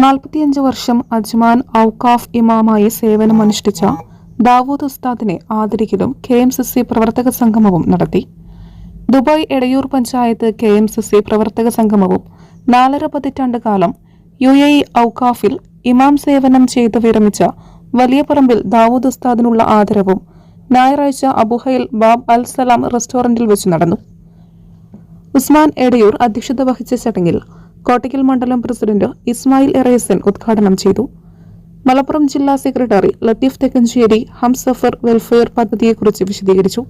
നാൽപ്പത്തിയഞ്ച് വർഷം അജ്മാൻ ഔക്കാഫ് ഇമാമായി സേവനമനുഷ്ഠിച്ച ദാവൂദ് ഉസ്താദിനെ ആദരിക്കലും കെ എം സി സി പ്രവർത്തക സംഗമവും നടത്തി. Dubai Edayur panchayat K M C C പ്രവർത്തക സംഗമവും നാലര പതിറ്റാണ്ട് കാലം യു എ ഔക്കാഫിൽ ഇമാം സേവനം ചെയ്ത് വിരമിച്ച വലിയ പറമ്പിൽ ദാവൂദ് ഉസ്താദിനുള്ള ആദരവും ഞായറാഴ്ച അബുഹയിൽ ബാബ് അൽ സലാം റെസ്റ്റോറന്റിൽ വെച്ച് നടന്നു. ഉസ്മാൻ എടയൂർ അധ്യക്ഷത വഹിച്ച ചടങ്ങിൽ കോട്ടയ്ക്കൽ മണ്ഡലം പ്രസിഡന്റ് ഇസ്മായിൽ എറേസൻ ഉദ്ഘാടനം ചെയ്തു. മലപ്പുറം ജില്ലാ സെക്രട്ടറി ലത്തീഫ് തെക്കഞ്ചേരി ഹംസഫർ വെൽഫെയർ പദ്ധതിയെക്കുറിച്ച് വിശദീകരിച്ചു.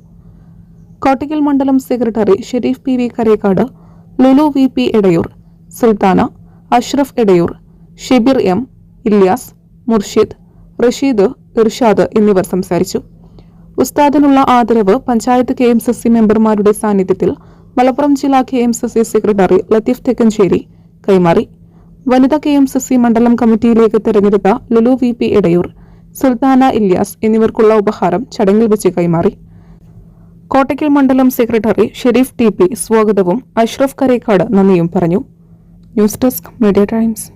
കോട്ടയ്ക്കൽ മണ്ഡലം secretary Shareef P V Karekkad Lulu V P Edayur Sulthana Ashraf Edayur Shebir M Ilyas Murshid Rasheed Irshad എന്നിവർ സംസാരിച്ചു. ഉസ്താദിനുള്ള ആദരവ് പഞ്ചായത്ത് കെ എം സി മെമ്പർമാരുടെ സാന്നിധ്യത്തിൽ മലപ്പുറം ജില്ലാ K M C secretary Latheef Thekkancheri കൈമാറി. വനിതാ കെ എം സി മണ്ഡലം കമ്മിറ്റിയിലേക്ക് തെരഞ്ഞെടുത്ത ലുലു വി പി എടയൂർ സുൽത്താന ഇല്യാസ് എന്നിവർക്കുള്ള ഉപഹാരം ചടങ്ങിൽ വെച്ച് കൈമാറി. കോട്ടയ്ക്കൽ മണ്ഡലം സെക്രട്ടറി ഷെരീഫ് ടി പി സ്വാഗതവും അഷ്റഫ് കരേക്കാട് നന്ദിയും പറഞ്ഞു. News desk Media Times.